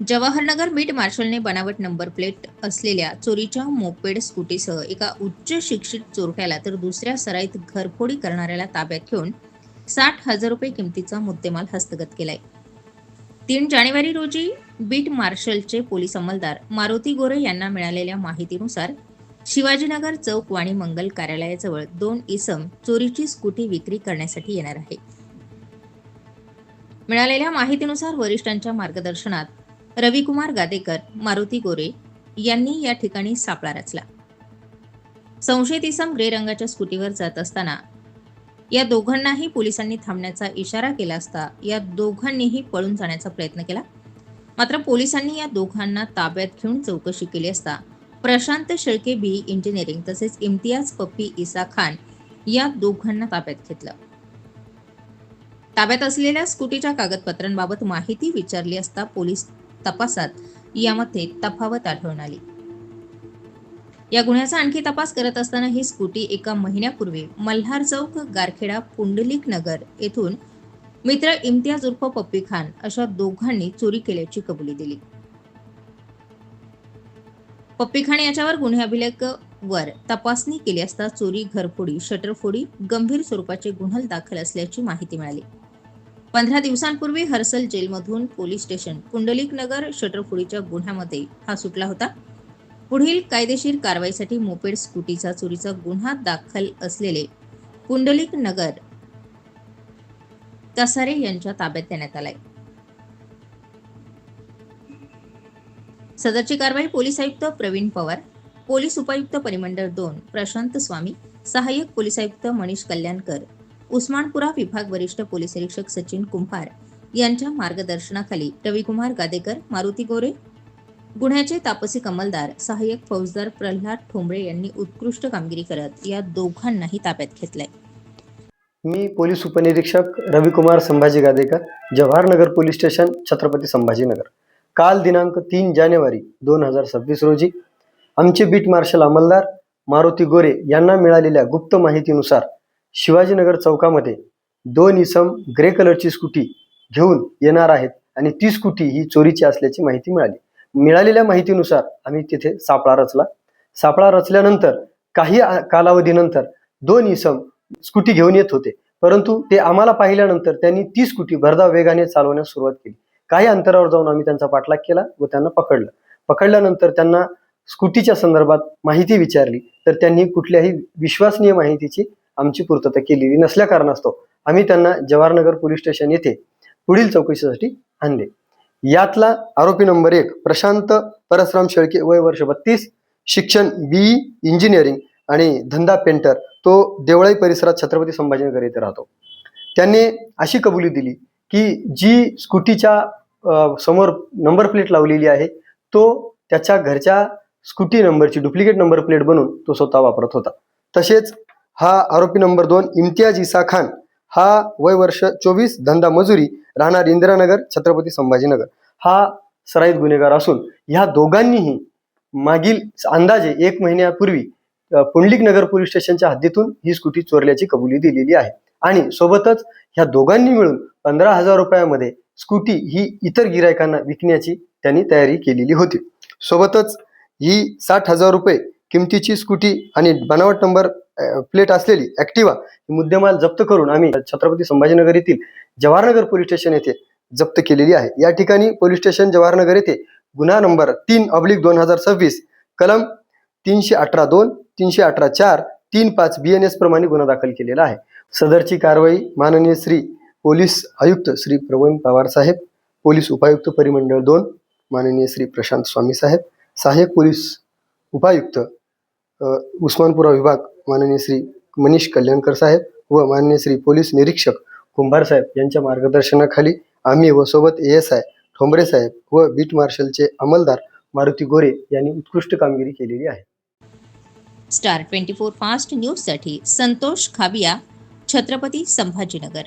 Jawahar Nagar meet मार्शलने बनावट number plate असलेल्या चोरीच्या मोपेड स्कूटीसह एका उच्च शिक्षित चोरट्याला तर दुसऱ्या सराईत घरफोडी करणाऱ्याला ताब्यात घेऊन साठ हजार रुपये किमतीचा मुद्देमाल हस्तगत केलाय. तीन जानेवारी रोजी बीट मार्शलचे पोलीस अंमलदार मारुती गोरे यांना मिळालेल्या माहितीनुसार शिवाजीनगर चौक वाणी मंगल कार्यालयाजवळ दोन इसम चोरीची स्कूटी विक्री करण्यासाठी येणार आहे. मिळालेल्या माहितीनुसार वरिष्ठांच्या मार्गदर्शनात रविकुमार गादेकर मारुती गोरे यांनी या ठिकाणी सापळा रचला. संशयित इसम ग्रे रंगाच्या स्कूटीवर जात असताना या दोघांनाही पोलिसांनी थांबण्याचा इशारा केला असता या दोघांनीही पळून जाण्याचा प्रयत्न केला. मात्र पोलिसांनी या दोघांना ताब्यात घेऊन चौकशी केली असता प्रशांत शेळके बी इंजिनिअरिंग तसेच इम्तियाज पप्पी इसा खान या दोघांना ताब्यात घेतलं. ताब्यात असलेल्या स्कूटीच्या कागदपत्रांबाबत माहिती विचारली असता पोलीस तपासात. यामध्ये तफावत आढळून आली. या गुन्ह्याचा आणखी तपास करत असताना ही स्कूटी एका महिन्यापूर्वी मल्हार चौक गारखेडा पुंडलिक नगर येथून मित्र इम्तियाज उर्फ पप्पी खान अशा दोघांनी चोरी केल्याची कबुली दिली. पप्पी खान याच्यावर गुन्हे अभिलेख वर तपासणी केली असता चोरी घरफोडी शटरफोडी गंभीर स्वरूपाचे गुन्हे दाखल असल्याची माहिती मिळाली. पंधरा दिवसांपूर्वी हर्सल जेलमधून पोलीस स्टेशन पुंडलिक नगर शटरफोडीच्या गुन्ह्यामध्ये हा सुटला होता. पुढील कायदेशीर कारवाईसाठी मोपेड स्कूटीचा चोरीचा गुन्हा दाखल असलेले पुंडलिक नगर कसारे यांच्या ताब्यात देण्यात आलाय. सदरची कारवाई पोलीस आयुक्त प्रवीण पवार पोलीस उपायुक्त परिमंडळ दोन प्रशांत स्वामी सहाय्यक पोलीस आयुक्त मनीष कल्याणकर उस्मानपुरा विभाग वरिष्ठ पोलीस निरीक्षक सचिन कुंभार यांच्या मार्गदर्शनाखाली रविकुमार गादेकर मारुती गोरे गुन्ह्याचे तापसी कमलदार सहाय्यक फौजदार प्रल्हाद ठोंबळे यांनी उत्कृष्ट कामगिरी करत या दोघांनाही ताब्यात घेतलंय. मी पोलीस उपनिरीक्षक रविकुमार संभाजी गादेकर जवाहरनगर पोलीस स्टेशन छत्रपती संभाजीनगर काल दिनांक तीन जानेवारी दोन हजार सव्वीस रोजी आमचे बीट मार्शल अंमलदार मारुती गोरे यांना मिळालेल्या गुप्त माहितीनुसार शिवाजीनगर चौकामध्ये दोन इसम ग्रे कलरची स्कूटी घेऊन येणार आहेत आणि ती स्कूटी ही चोरीची असल्याची माहिती मिळाली. मिळालेल्या माहितीनुसार आम्ही तिथे सापळा रचला. सापळा रचल्यानंतर काही कालावधीनंतर दोन इसम स्कूटी घेऊन येत होते. परंतु ते आम्हाला पाहिल्यानंतर त्यांनी ती स्कूटी भरधाव वेगाने चालवण्यास सुरुवात केली. काही अंतरावर जाऊन आम्ही त्यांचा पाठलाग केला व त्यांना पकडलं. पकडल्यानंतर त्यांना स्कूटीच्या संदर्भात माहिती विचारली. तर त्यांनी कुठल्याही विश्वसनीय माहितीची आमची पूर्तता केलेली नसल्या कारणास्तव आम्ही त्यांना जवाहरनगर पोलीस स्टेशन येथे पुढील चौकशीसाठी आणले. यातला आरोपी नंबर एक प्रशांत परसराम शेळके वय वर्ष बत्तीस शिक्षण बी इंजिनिअरिंग आणि धंदा पेंटर. तो देवळाई परिसरात छत्रपती संभाजीनगर येथे राहतो. त्यांनी अशी कबुली दिली की जी स्कूटीच्या समोर नंबर प्लेट लावलेली आहे तो त्याच्या घरच्या स्कूटी नंबरची डुप्लिकेट नंबर प्लेट बनवून तो स्वतः वापरत होता. तसेच हा आरोपी नंबर दोन इम्तियाज इसा खान. हा वय वर्ष चोवीस धंदा मजुरी राहणार इंदिरानगर छत्रपती संभाजीनगर. हा सराईत गुन्हेगार असून ह्या दोघांनीही मागील अंदाजे एक महिन्यापूर्वी पुंडलिक नगर पोलीस स्टेशनच्या हद्दीतून ही स्कूटी चोरल्याची कबुली दिलेली आहे. आणि सोबतच ह्या दोघांनी मिळून पंधरा हजार रुपयामध्ये स्कूटी ही इतर गिरायकांना विकण्याची त्यांनी तयारी केलेली होती. सोबतच ही साठ हजार रुपये किमतीची स्कूटी आणि बनावट नंबर प्लेट असलेली ऍक्टिवा ही मुद्देमाल जप्त करून आम्ही छत्रपती संभाजीनगर येथील जवाहरनगर पोलीस स्टेशन येथे जप्त केलेली आहे. या ठिकाणी पोलीस स्टेशन जवाहरनगर येथे गुन्हा नंबर तीन अब्लिक दोन हजार सव्वीस कलम तीनशे अठरा दोन तीनशे अठरा चार तीन पाच बी एन एस प्रमाणे गुन्हा दाखल केलेला आहे. सदरची कारवाई माननीय श्री पोलीस आयुक्त श्री प्रवीण पवार साहेब पोलीस उपायुक्त परिमंडळ दोन माननीय श्री प्रशांत स्वामी साहेब सहाय्यक पोलीस उपायुक्त उस्मानपुरा विभाग माननीय श्री मनीष कल्याणकर साहेब व माननीय श्री पोलीस निरीक्षक कुंभार साहेब यांच्या मार्गदर्शनाखाली आम्ही व सोबत ए एस आय ठोंबरे साहेब व बीट मार्शलचे अंमलदार मारुती गोरे यांनी उत्कृष्ट कामगिरी केलेली आहे. स्टार ट्वेंटी फोर फास्ट न्यूजसाठी संतोष खाबिया छत्रपती संभाजीनगर.